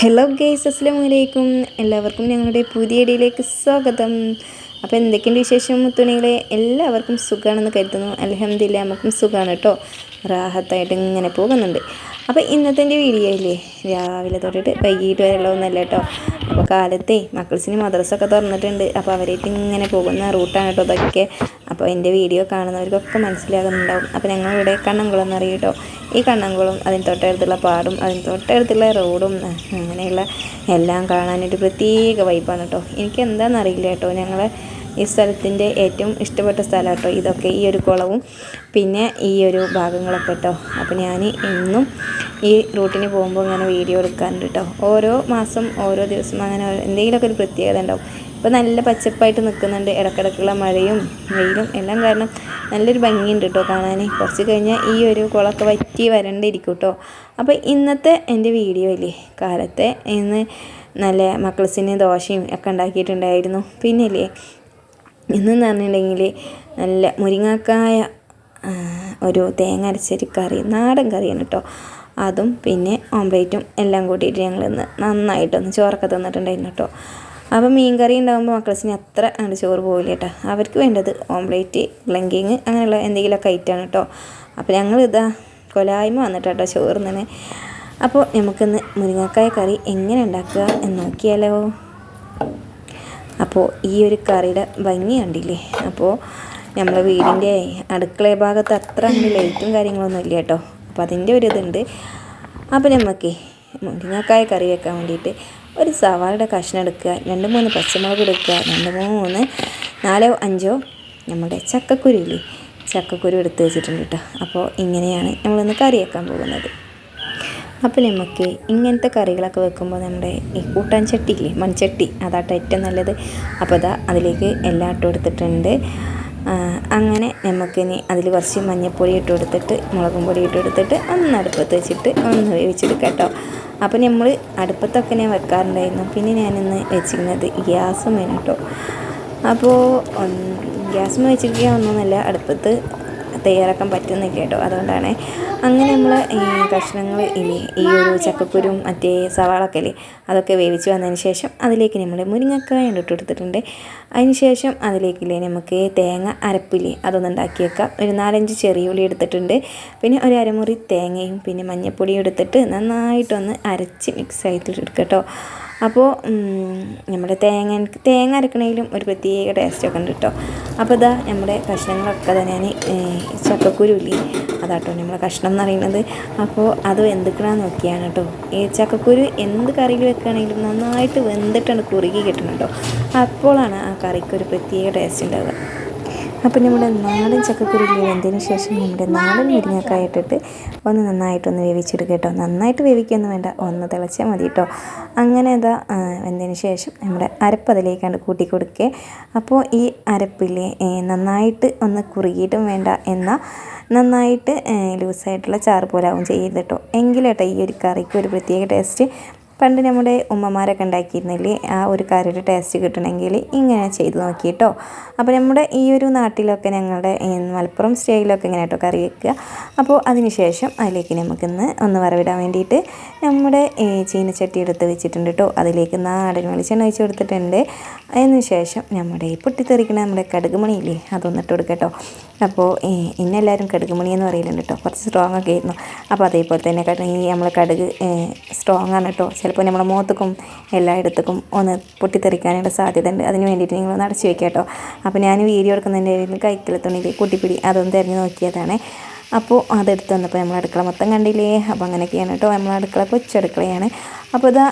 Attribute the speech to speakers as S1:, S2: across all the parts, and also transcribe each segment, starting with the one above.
S1: Hello guys അസ്സാം വലൈക്കും എല്ലാവർക്കും ഞങ്ങളുടെ പുതിയ ഇടയിലേക്ക് സ്വാഗതം. അപ്പോൾ എന്തൊക്കെയുണ്ട് വിശേഷം മുത്തുണികളെ എല്ലാവർക്കും സുഖമാണെന്ന് കരുതുന്നു. അലഹമ്മദില്ല നമുക്കും സുഖമാണ് കേട്ടോ. റാഹത്തായിട്ട് ഇങ്ങനെ പോകുന്നുണ്ട്. അപ്പോൾ ഇന്നത്തെ എന്റെ വീഡിയോ ഇല്ലേ? രാവിലെ തൊട്ടിട്ട് വൈകിട്ട് വരെ ഒന്നല്ല കേട്ടോ. അപ്പോൾ കാലത്തെ മക്കൾസിന് മദ്രസൊക്കെ തുറന്നിട്ടുണ്ട്. അപ്പോൾ അവരായിട്ട് ഇങ്ങനെ പോകുന്ന റൂട്ടാണ് കേട്ടോ അതൊക്കെ അപ്പോൾ എന്റെ വീഡിയോ കാണുന്നവർക്കൊക്കെ മനസ്സിലാകുന്നുണ്ടാവും. അപ്പോൾ ഞങ്ങളിവിടെ കണ്ണംകുളം എന്നറിയും കേട്ടോ. ഈ കണ്ണംകുളം അതിന് തൊട്ടടുത്തുള്ള പാടും അതിന് തൊട്ടടുത്തുള്ള റോഡും അങ്ങനെയുള്ള എല്ലാം കാണാനൊരു പ്രത്യേക വൈബാണ് കേട്ടോ. എനിക്ക് എന്താണെന്നറിയില്ല കേട്ടോ. ഞങ്ങളെ ഈ സ്ഥലത്തിന്റെ ഏറ്റവും ഇഷ്ടപ്പെട്ട സ്ഥലം കേട്ടോ. ഇതൊക്കെ ഈ ഒരു കുളവും പിന്നെ ഈ ഒരു ഭാഗങ്ങളൊക്കെ കേട്ടോ. അപ്പോൾ ഞാൻ ഇന്നും ഈ റൂട്ടിന് പോകുമ്പോൾ ഇങ്ങനെ വീഡിയോ എടുക്കാറുണ്ട് കേട്ടോ. ഓരോ മാസം ഓരോ ദിവസം അങ്ങനെ എന്തെങ്കിലുമൊക്കെ ഒരു പ്രത്യേകത ഉണ്ടാവും. ഇപ്പോൾ നല്ല പച്ചപ്പായിട്ട് നിൽക്കുന്നുണ്ട്. ഇടക്കിടക്കുള്ള മഴയും വെയിലും എല്ലാം കാരണം നല്ലൊരു ഭംഗിയുണ്ട് കേട്ടോ കാണാൻ. കുറച്ച് കഴിഞ്ഞാൽ ഈ ഒരു കുളമൊക്കെ വറ്റി വരണ്ടിരിക്കും കേട്ടോ. അപ്പോൾ ഇന്നത്തെ എന്റെ വീഡിയോ അല്ലേ കാലത്തെ ഇന്ന് നല്ല മക്കൾസിന് ദോശയും ഒക്കെ ഉണ്ടാക്കിയിട്ടുണ്ടായിരുന്നു. പിന്നെ ഇല്ലേ? ഇന്നെന്ന് പറഞ്ഞിട്ടുണ്ടെങ്കിൽ നല്ല മുരിങ്ങാക്കായ ഒരു തേങ്ങ അരച്ചൊരു കറി നാടൻ കറിയാണ് കേട്ടോ. അതും പിന്നെ ഓംപ്ലേറ്റും എല്ലാം കൂട്ടിയിട്ട് ഞങ്ങൾ ഇന്ന് നന്നായിട്ടൊന്ന് ചോറൊക്കെ തന്നിട്ടുണ്ടായിരുന്നു കേട്ടോ. അപ്പോൾ മീൻ കറി ഉണ്ടാകുമ്പോൾ മക്കളസിന് അത്ര അങ്ങോട്ട് ചോറ് പോകില്ല കേട്ടോ. അവർക്ക് വേണ്ടത് ഓംപ്ലേറ്റ് ലങ്കിങ് അങ്ങനെയുള്ള എന്തെങ്കിലുമൊക്കെ ഐറ്റമാണ് കേട്ടോ. അപ്പോൾ ഞങ്ങൾ ഇതാ കൊലായ്മ വന്നിട്ട് കേട്ടോ ചോറ് തന്നെ അപ്പോൾ നമുക്കിന്ന് മുരിങ്ങക്കായ കറി എങ്ങനെ ഉണ്ടാക്കുക എന്ന് നോക്കിയാലോ. അപ്പോൾ ഈ ഒരു കറിയുടെ ഭംഗി കണ്ടില്ലേ? അപ്പോൾ നമ്മളെ വീടിന്റെ അടുക്കള ഭാഗത്ത് അത്ര അങ്ങനെ ലൈറ്റും കാര്യങ്ങളൊന്നും ഇല്ല കേട്ടോ. അപ്പോൾ അതിന്റെ ഒരു ഇതുണ്ട്. അപ്പോൾ നമുക്ക് മുരിങ്ങക്കായ കറി വെക്കാൻ വേണ്ടിയിട്ട് ഒരു സവാളയുടെ കഷ്ണം എടുക്കുക രണ്ട് മൂന്ന് പച്ചമുളക് എടുക്കുക രണ്ട് മൂന്ന് നാലോ അഞ്ചോ നമ്മുടെ ചക്കക്കുരു ഇല്ലേ ചക്കക്കുരു എടുത്ത് വെച്ചിട്ടുണ്ട് കേട്ടോ. അപ്പോൾ ഇങ്ങനെയാണ് നമ്മളിന്ന് കറി വെക്കാൻ പോകുന്നത്. അപ്പോൾ നമുക്ക് ഇങ്ങനത്തെ കറികളൊക്കെ വെക്കുമ്പോൾ നമ്മുടെ ഈ കൂട്ടാൻ ചട്ടിയില്ലേ മൺചട്ടി. അതാട്ടോ ഏറ്റവും നല്ലത്. അപ്പോൾ അതാ അതിലേക്ക് എല്ലാം ഇട്ട് കൊടുത്തിട്ടുണ്ട്. അങ്ങനെ നമുക്കിനി അതിൽ കുറച്ച് മഞ്ഞൾപ്പൊടി ഇട്ട് കൊടുത്തിട്ട് മുളകും പൊടി ഇട്ട് കൊടുത്തിട്ട് ഒന്ന് അടുപ്പത്ത് വെച്ചിട്ട് ഒന്ന് വേവിച്ചെടുക്കാം കേട്ടോ. അപ്പോൾ നമ്മൾ അടുപ്പത്തൊക്കെ ഞാൻ വെക്കാറുണ്ടായിരുന്നു. പിന്നെ ഞാനിന്ന് വെച്ചിരുന്നത് ഗ്യാസും വേണം കേട്ടോ അപ്പോൾ ഗ്യാസും വെച്ചിരിക്കുക ഒന്നുമല്ല അടുപ്പത്ത് തയ്യാറാക്കാൻ പറ്റുന്നില്ല കേട്ടോ. അതുകൊണ്ടാണ് അങ്ങനെ നമ്മൾ ഈ കഷ്ണങ്ങൾ ഇനി ഈ ഒരു ചക്കക്കുരും മറ്റേ സവാളൊക്കെ അല്ലേ അതൊക്കെ വേവിച്ച് വന്നതിന് ശേഷം അതിലേക്ക് നമ്മൾ മുരിങ്ങക്കായ ഇട്ട് കൊടുത്തിട്ടുണ്ട്. അതിന് ശേഷം അതിലേക്കില്ലേ നമുക്ക് തേങ്ങ അരപ്പില്ലേ അതൊന്ന് ഉണ്ടാക്കി വെക്കാം. ഒരു നാലഞ്ച് ചെറിയ ഉള്ളി എടുത്തിട്ടുണ്ട്. പിന്നെ ഒരു അരമുറി തേങ്ങയും പിന്നെ മഞ്ഞൾപ്പൊടിയും എടുത്തിട്ട് നന്നായിട്ടൊന്ന് അരച്ച് മിക്സ് ആയിട്ട് എടുക്കാം കേട്ടോ. അപ്പോൾ നമ്മുടെ തേങ്ങ തേങ്ങ അരക്കണേലും ഒരു പ്രത്യേക ടേസ്റ്റൊക്കെ ഉണ്ട് കേട്ടോ അപ്പോൾ ഇതാ നമ്മുടെ കഷ്ണങ്ങളൊക്കെ തന്നെ ഞാൻ അതാട്ടോ നമ്മുടെ കഷ്ണം എന്ന് പറയുന്നത്. അപ്പോൾ അത് വെന്തിക്കണമെന്ന് നോക്കിയാണ് കേട്ടോ ഈ ചക്കക്കുരു എന്ത് കറിയിൽ വെക്കുകയാണെങ്കിലും നന്നായിട്ട് വെന്തിട്ടാണ് കുറുകി കിട്ടണം കേട്ടോ അപ്പോഴാണ് ആ കറിക്ക് ഒരു പ്രത്യേക ടേസ്റ്റ് ഉണ്ടാവുക. അപ്പോൾ നമ്മുടെ നാടൻ ചക്കക്കുരുള്ളി വെന്തതിന് ശേഷം നമ്മുടെ നാടൻ മുരിങ്ങക്കായ ഇട്ടിട്ട് ഒന്ന് നന്നായിട്ടൊന്ന് വേവിച്ചെടുക്കുക കേട്ടോ. നന്നായിട്ട് വേവിക്കൊന്നും വേണ്ട ഒന്ന് തിളച്ചാൽ മതി കേട്ടോ. അങ്ങനെ അതാ വെന്തതിന് ശേഷം നമ്മുടെ അരപ്പ് അതിലേക്കാണ്ട് കൂട്ടി കൊടുക്കുക അപ്പോൾ ഈ അരപ്പില്ലേ നന്നായിട്ട് ഒന്ന് കുറുകിയിട്ടും വേണ്ട എന്നാൽ നന്നായിട്ട് ലൂസായിട്ടുള്ള ചാറ് പോലെ ആവും ചെയ്യരുത് കേട്ടോ. എങ്കിലേട്ടോ ഈ ഒരു കറിക്ക് ഒരു പ്രത്യേക ടേസ്റ്റ് പണ്ട് നമ്മുടെ ഉമ്മമാരൊക്കെ ഉണ്ടാക്കിയിരുന്നില്ലേ ആ ഒരു കറിയുടെ ടേസ്റ്റ് കിട്ടണമെങ്കിൽ ഇങ്ങനെ ചെയ്ത് നോക്കിയിട്ടോ അപ്പോൾ നമ്മുടെ ഈ ഒരു നാട്ടിലൊക്കെ ഞങ്ങളുടെ മലപ്പുറം സ്റ്റൈലൊക്കെ ഇങ്ങനെ കേട്ടോ കറി വെക്കുക. അപ്പോൾ അതിനുശേഷം അതിലേക്ക് നമുക്കിന്ന് ഒന്ന് വറവിടാൻ വേണ്ടിയിട്ട് നമ്മുടെ ചീനച്ചട്ടി എടുത്ത് വെച്ചിട്ടുണ്ട് കേട്ടോ അതിലേക്ക് നാടൻ വെളിച്ചെണ്ണ ഒഴിച്ച് കൊടുത്തിട്ടുണ്ട്. അതിനുശേഷം നമ്മുടെ ഈ പൊട്ടിത്തെറിക്കണ നമ്മുടെ കടുകുമണിയില്ലേ അതൊന്നിട്ട് കൊടുക്കട്ടോ അപ്പോൾ ഇന്നെല്ലാവരും കടുകുമണി എന്ന് പറയലുണ്ട് കേട്ടോ കുറച്ച് സ്ട്രോങ് ഒക്കെ ആയിരുന്നു. അപ്പോൾ അതേപോലെ തന്നെ ഈ നമ്മൾ കടുക് സ്ട്രോങ് ആണ് കേട്ടോ ചിലപ്പോൾ നമ്മുടെ മുഖത്തേക്കും എല്ലായിടത്തേക്കും ഒന്ന് പൊട്ടിത്തെറിക്കാനുള്ള സാധ്യത ഉണ്ട് അതിന് വേണ്ടിയിട്ട് നിങ്ങൾ അടച്ചു വെക്കുക കേട്ടോ. അപ്പോൾ ഞാൻ വീഡിയോ എടുക്കുന്നതിന്റെ കൈക്കിലെ തുണിയിൽ കുട്ടിപ്പിടി അതൊന്ന് തിരഞ്ഞ് നോക്കിയതാണ്. അപ്പോൾ അതെടുത്ത് വന്നപ്പോൾ നമ്മൾ അടുക്കള മൊത്തം കണ്ടില്ലേ? അപ്പോൾ അങ്ങനെയൊക്കെയാണ് കേട്ടോ. നമ്മൾ അടുക്കള കൊച്ചടുക്കളയാണ് അപ്പോൾ ഇതാ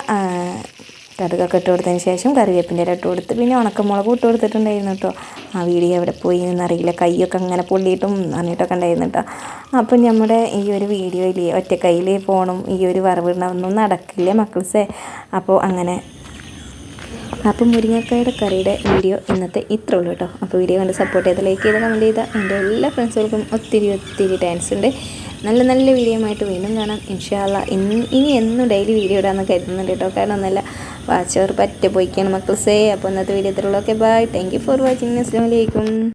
S1: കടുകൊക്കെ ഇട്ട് കൊടുത്തതിന് ശേഷം കറിവേപ്പിന്റെ ഇല ഇട്ട് കൊടുത്ത് പിന്നെ ഉണക്കമുളക് ഇട്ട് കൊടുത്തിട്ടുണ്ടായിരുന്നു കേട്ടോ. ആ വീഡിയോ എവിടെ പോയി എന്നറിയില്ല കൈയൊക്കെ അങ്ങനെ പൊള്ളിയിട്ടും പറഞ്ഞിട്ടൊക്കെ ഉണ്ടായിരുന്നു കേട്ടോ. അപ്പം നമ്മുടെ ഈ ഒരു വീഡിയോയിൽ ഒറ്റ കയ്യിൽ ഫോണും ഈ ഒരു വറവിടണമൊന്നും നടക്കില്ല മക്കൾസേ. അപ്പോൾ അങ്ങനെ അപ്പം മുരിങ്ങക്കായുടെ കറിയുടെ വീഡിയോ ഇന്നത്തെ ഇത്ര ഉള്ളൂ കേട്ടോ. അപ്പോൾ വീഡിയോ കണ്ട് സപ്പോർട്ട് ചെയ്ത് ലൈക്ക് ചെയ്ത് കമന്റ് ചെയ്ത എന്റെ എല്ലാ ഫ്രണ്ട്സുകൾക്കും ഒത്തിരി ഒത്തിരി താങ്ക്സ് ഉണ്ട്. നല്ല നല്ല വീഡിയോ ആയിട്ട് വീണ്ടും കാണാം. ഇൻഷാല്ല ഇനി എന്നും ഡെയിലി വീഡിയോ ഇടാമെന്ന് കരുതുന്നുണ്ട് കേട്ടോ. കാരണം ഒന്നല്ല വാച്ചവർ പറ്റ പോയിക്കാണ് മക്കൾസേ അപ്പോൾ ഇന്നത്തെ video bye thank you for watching അസ്സാം വലൈക്കും